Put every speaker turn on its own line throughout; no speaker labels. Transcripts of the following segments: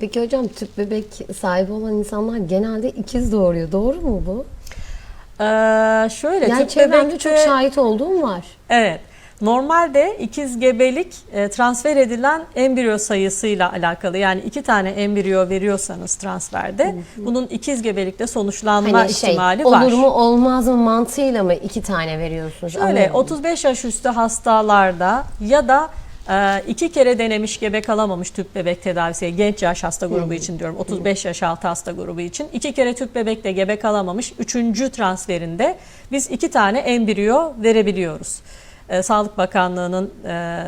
Peki hocam tüp bebek sahibi olan insanlar genelde ikiz doğuruyor. Doğru mu bu?
Ee, şöyle
Yani
tüp bebekte
çok şahit olduğum var.
evet normalde ikiz gebelik e, transfer edilen embriyo sayısıyla alakalı. Yani iki tane embriyo veriyorsanız transferde bunun ikiz gebelikte sonuçlanma
Hani şey
ihtimali var.
olur mu olmaz mı mantığıyla mı iki tane veriyorsunuz?
Şöyle
Anlamadım.
35 yaş üstü hastalarda ya da e, iki kere denemiş gebe kalamamış tüp bebek tedavisi. Genç yaş hasta grubu için diyorum. 35 yaş altı hasta grubu için. İki kere tüp bebekte gebe kalamamış. Üçüncü transferinde biz iki tane embriyo verebiliyoruz. E, Sağlık Bakanlığı'nın e,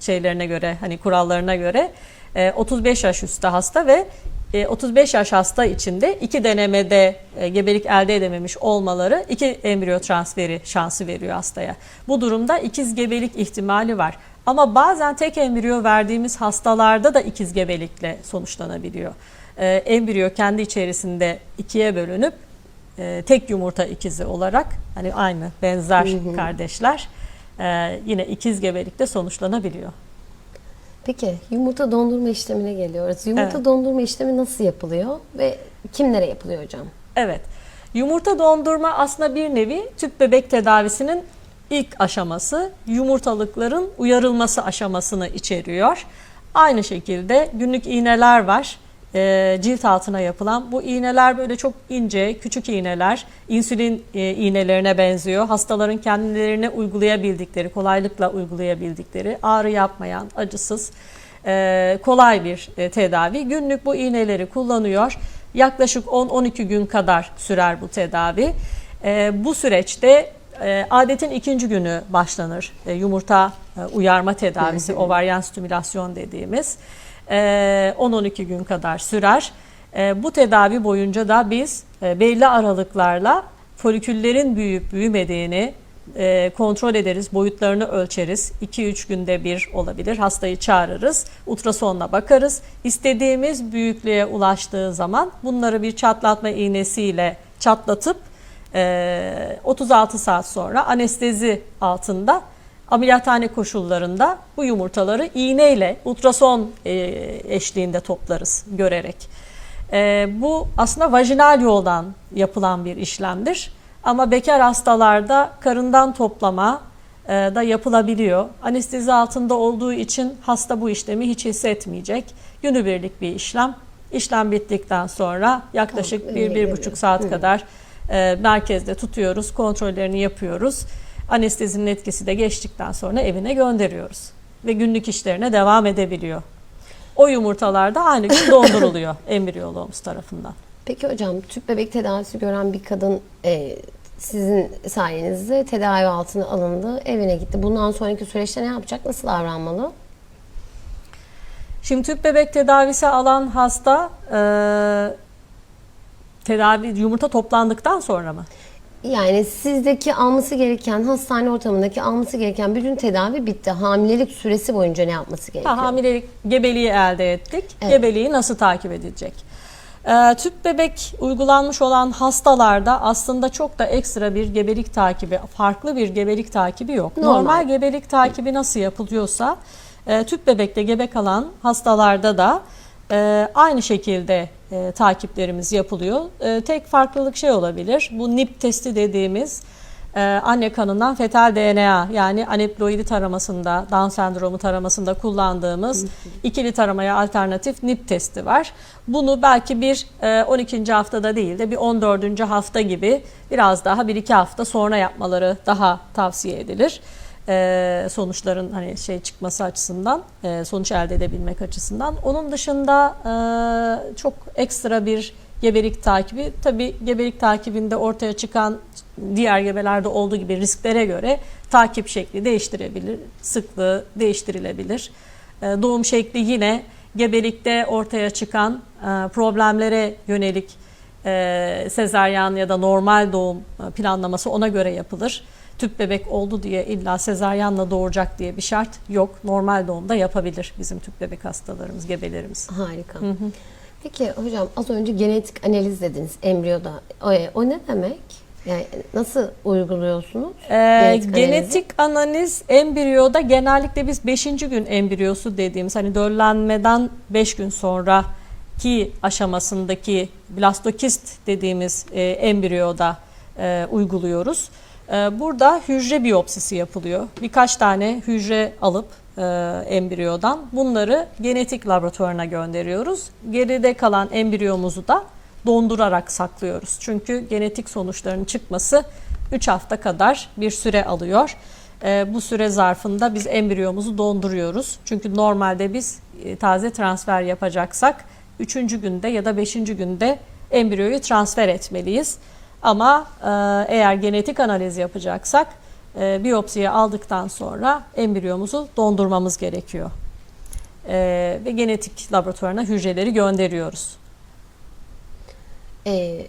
şeylerine göre hani kurallarına göre e, 35 yaş üstü hasta ve e, 35 yaş hasta içinde iki denemede e, gebelik elde edememiş olmaları iki embriyo transferi şansı veriyor hastaya. Bu durumda ikiz gebelik ihtimali var. Ama bazen tek embriyo verdiğimiz hastalarda da ikiz gebelikle sonuçlanabiliyor. E, embriyo kendi içerisinde ikiye bölünüp e, tek yumurta ikizi olarak hani aynı benzer kardeşler e, yine ikiz gebelikte sonuçlanabiliyor.
Peki yumurta dondurma işlemine geliyoruz. Yumurta
Evet.
dondurma işlemi nasıl yapılıyor ve kimlere yapılıyor hocam?
Evet. Yumurta dondurma aslında bir nevi tüp bebek tedavisinin ilk aşaması yumurtalıkların uyarılması aşamasını içeriyor. Aynı şekilde günlük iğneler var. Ee, cilt altına yapılan bu iğneler böyle çok ince küçük iğneler. İnsülin e, iğnelerine benziyor. Hastaların kendilerine uygulayabildikleri kolaylıkla uygulayabildikleri ağrı yapmayan acısız e, kolay bir e, tedavi. Günlük bu iğneleri kullanıyor. Yaklaşık 10-12 gün kadar sürer bu tedavi. E, bu süreçte e, adetin ikinci günü başlanır. E, yumurta e, uyarma tedavisi ovaryen stimülasyon dediğimiz. e, 10-12 gün kadar sürer. E, bu tedavi boyunca da biz e, belli aralıklarla foliküllerin büyüyüp büyümediğini e, kontrol ederiz, boyutlarını ölçeriz. 2-3 günde bir olabilir. Hastayı çağırırız, ultrasonla bakarız. İstediğimiz büyüklüğe ulaştığı zaman bunları bir çatlatma iğnesiyle çatlatıp e, 36 saat sonra anestezi altında ameliyathane koşullarında bu yumurtaları iğneyle ultrason e, eşliğinde toplarız görerek. E, bu aslında vajinal yoldan yapılan bir işlemdir. Ama bekar hastalarda karından toplama e, da yapılabiliyor. Anestezi altında olduğu için hasta bu işlemi hiç hissetmeyecek. Günübirlik bir işlem. İşlem bittikten sonra yaklaşık
Tamam,
bir,
evine
bir
geliyor.
buçuk saat kadar merkezde tutuyoruz, kontrollerini yapıyoruz. Anestezinin etkisi de geçtikten sonra evine gönderiyoruz. Ve günlük işlerine devam edebiliyor. O yumurtalar da aynı gün donduruluyor embriyoloğumuz tarafından.
Peki hocam tüp bebek tedavisi gören bir kadın e, sizin sayenizde tedavi altına alındı, evine gitti. Bundan sonraki süreçte ne yapacak? Nasıl davranmalı?
Şimdi tüp bebek tedavisi alan hasta e, tedavi yumurta toplandıktan sonra mı?
Yani sizdeki alması gereken, hastane ortamındaki alması gereken bütün tedavi bitti. Hamilelik süresi boyunca ne yapması gerekiyor?
Ha, hamilelik gebeliği elde ettik.
Evet.
Gebeliği nasıl takip edilecek? Ee, tüp bebek uygulanmış olan hastalarda aslında çok da ekstra bir gebelik takibi, farklı bir gebelik takibi yok.
Normal.
Normal, gebelik takibi nasıl yapılıyorsa e, tüp bebekte gebe kalan hastalarda da e, aynı şekilde e, takiplerimiz yapılıyor. E, tek farklılık şey olabilir. Bu NIP testi dediğimiz e, anne kanından fetal DNA yani aneploidi taramasında, Down sendromu taramasında kullandığımız ikili taramaya alternatif NIP testi var. Bunu belki bir e, 12. haftada değil de bir 14. hafta gibi biraz daha 1-2 hafta sonra yapmaları daha tavsiye edilir. E, sonuçların hani şey çıkması açısından, e, sonuç elde edebilmek açısından. Onun dışında e, çok ekstra bir gebelik takibi. Tabi gebelik takibinde ortaya çıkan diğer gebelerde olduğu gibi risklere göre takip şekli değiştirebilir, sıklığı değiştirilebilir. Doğum şekli yine gebelikte ortaya çıkan problemlere yönelik e, sezaryen ya da normal doğum planlaması ona göre yapılır. Tüp bebek oldu diye illa sezaryenle doğuracak diye bir şart yok. Normal doğumda yapabilir bizim tüp bebek hastalarımız, gebelerimiz.
Harika. Peki hocam az önce genetik analiz dediniz embriyoda. O, o ne demek? Yani nasıl uyguluyorsunuz?
Ee,
Genetik
genetik, analiz embriyoda genellikle biz 5. gün embriyosu dediğimiz hani döllenmeden 5 gün sonraki aşamasındaki blastokist dediğimiz e, embriyoda e, uyguluyoruz. E, burada hücre biyopsisi yapılıyor. Birkaç tane hücre alıp e, embriyodan bunları genetik laboratuvarına gönderiyoruz. Geride kalan embriyomuzu da dondurarak saklıyoruz. Çünkü genetik sonuçların çıkması 3 hafta kadar bir süre alıyor. Ee, bu süre zarfında biz embriyomuzu donduruyoruz. Çünkü normalde biz e, taze transfer yapacaksak 3. günde ya da 5. günde embriyoyu transfer etmeliyiz. Ama e, eğer genetik analiz yapacaksak e, biyopsiyi aldıktan sonra embriyomuzu dondurmamız gerekiyor. E, ve genetik laboratuvarına hücreleri gönderiyoruz.
Ee,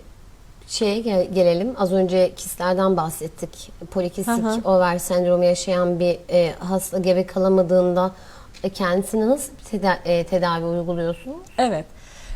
şeye gel- gelelim. Az önce kistlerden bahsettik. Polikistik over sendromu yaşayan bir e, hasta gebe kalamadığında e, kendisine nasıl teda- e, tedavi uyguluyorsunuz?
Evet.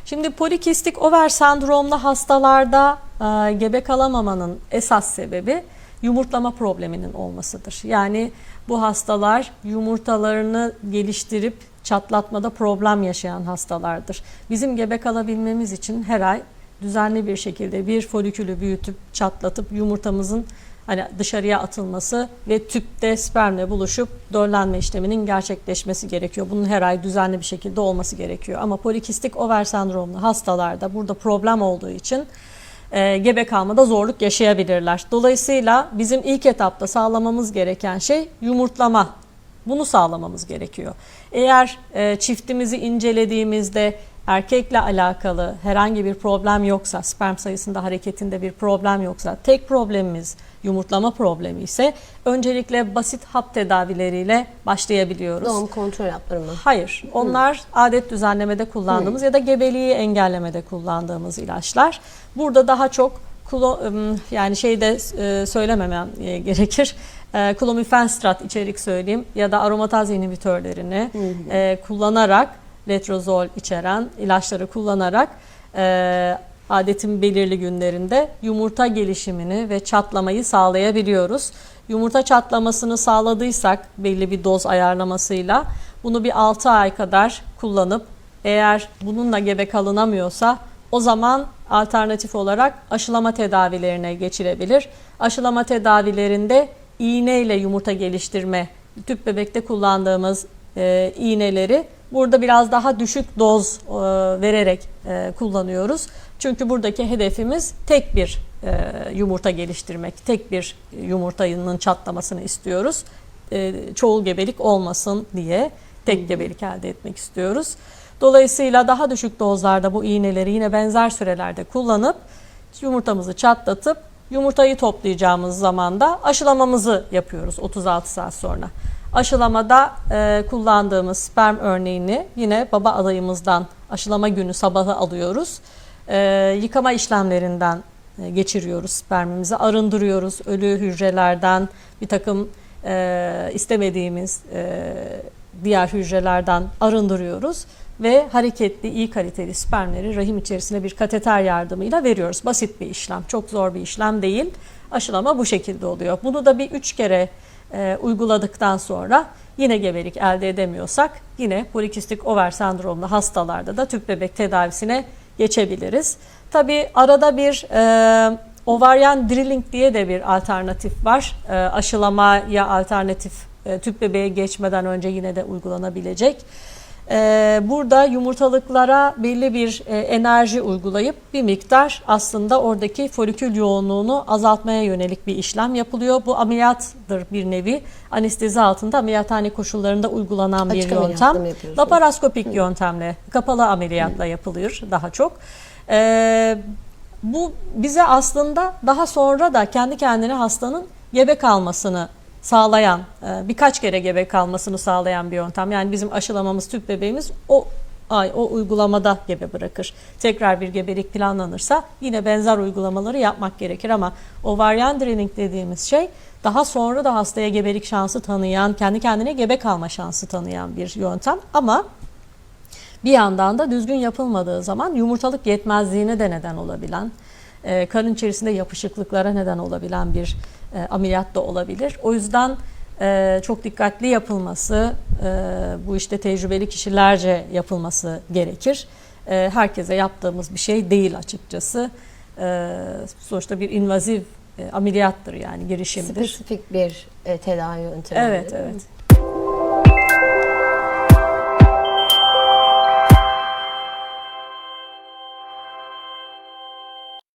Şimdi polikistik over sendromlu hastalarda e, gebe kalamamanın esas sebebi yumurtlama probleminin olmasıdır. Yani bu hastalar yumurtalarını geliştirip çatlatmada problem yaşayan hastalardır. Bizim gebe kalabilmemiz için her ay düzenli bir şekilde bir folikülü büyütüp çatlatıp yumurtamızın hani dışarıya atılması ve tüpte spermle buluşup döllenme işleminin gerçekleşmesi gerekiyor. Bunun her ay düzenli bir şekilde olması gerekiyor. Ama polikistik over sendromlu hastalarda burada problem olduğu için e, gebe kalmada zorluk yaşayabilirler. Dolayısıyla bizim ilk etapta sağlamamız gereken şey yumurtlama. Bunu sağlamamız gerekiyor. Eğer e, çiftimizi incelediğimizde erkekle alakalı herhangi bir problem yoksa, sperm sayısında hareketinde bir problem yoksa, tek problemimiz yumurtlama problemi ise öncelikle basit hap tedavileriyle başlayabiliyoruz.
Doğum kontrol hapları mı?
Hayır. Onlar adet düzenlemede kullandığımız ya da gebeliği engellemede kullandığımız ilaçlar. Burada daha çok kulo, ım, yani şeyde e, söylememem e, gerekir. E, Klomifenstrat içerik söyleyeyim ya da aromataz inhibitörlerini e, kullanarak letrozol içeren ilaçları kullanarak adetin belirli günlerinde yumurta gelişimini ve çatlamayı sağlayabiliyoruz. Yumurta çatlamasını sağladıysak belli bir doz ayarlamasıyla bunu bir 6 ay kadar kullanıp eğer bununla gebe kalınamıyorsa o zaman alternatif olarak aşılama tedavilerine geçilebilir. Aşılama tedavilerinde iğneyle yumurta geliştirme, tüp bebekte kullandığımız e, iğneleri burada biraz daha düşük doz e, vererek e, kullanıyoruz. Çünkü buradaki hedefimiz tek bir e, yumurta geliştirmek, tek bir yumurtanın çatlamasını istiyoruz. E, çoğul gebelik olmasın diye tek gebelik elde etmek istiyoruz. Dolayısıyla daha düşük dozlarda bu iğneleri yine benzer sürelerde kullanıp yumurtamızı çatlatıp yumurtayı toplayacağımız zaman da aşılamamızı yapıyoruz 36 saat sonra. Aşılamada e, kullandığımız sperm örneğini yine baba adayımızdan aşılama günü sabahı alıyoruz. E, yıkama işlemlerinden e, geçiriyoruz spermimizi, arındırıyoruz ölü hücrelerden, bir takım e, istemediğimiz e, diğer hücrelerden arındırıyoruz ve hareketli iyi kaliteli spermleri rahim içerisine bir kateter yardımıyla veriyoruz. Basit bir işlem, çok zor bir işlem değil. Aşılama bu şekilde oluyor. Bunu da bir üç kere e, uyguladıktan sonra yine gebelik elde edemiyorsak yine polikistik over sendromlu hastalarda da tüp bebek tedavisine geçebiliriz. Tabi arada bir e, ovaryen drilling diye de bir alternatif var. E, aşılamaya alternatif e, tüp bebeğe geçmeden önce yine de uygulanabilecek. Ee, burada yumurtalıklara belli bir e, enerji uygulayıp bir miktar aslında oradaki folikül yoğunluğunu azaltmaya yönelik bir işlem yapılıyor. Bu ameliyattır bir nevi. Anestezi altında ameliyathane koşullarında uygulanan bir
Açık ameliyatta
yöntem.
yapıyorsunuz?
Laparaskopik yöntemle, kapalı ameliyatla yapılıyor daha çok. Ee, bu bize aslında daha sonra da kendi kendine hastanın gebe kalmasını sağlayan, e, birkaç kere gebe kalmasını sağlayan bir yöntem. Yani bizim aşılamamız tüp bebeğimiz o ay o uygulamada gebe bırakır. Tekrar bir gebelik planlanırsa yine benzer uygulamaları yapmak gerekir ama ovaryen draining dediğimiz şey daha sonra da hastaya gebelik şansı tanıyan, kendi kendine gebe kalma şansı tanıyan bir yöntem ama bir yandan da düzgün yapılmadığı zaman yumurtalık yetmezliğine de neden olabilen e, karın içerisinde yapışıklıklara neden olabilen bir e, ameliyat da olabilir. O yüzden e, çok dikkatli yapılması, e, bu işte tecrübeli kişilerce yapılması gerekir. E, herkese yaptığımız bir şey değil açıkçası. E, sonuçta bir invaziv e, ameliyattır yani girişimdir.
Spesifik bir e, tedavi yöntemi.
Evet, evet.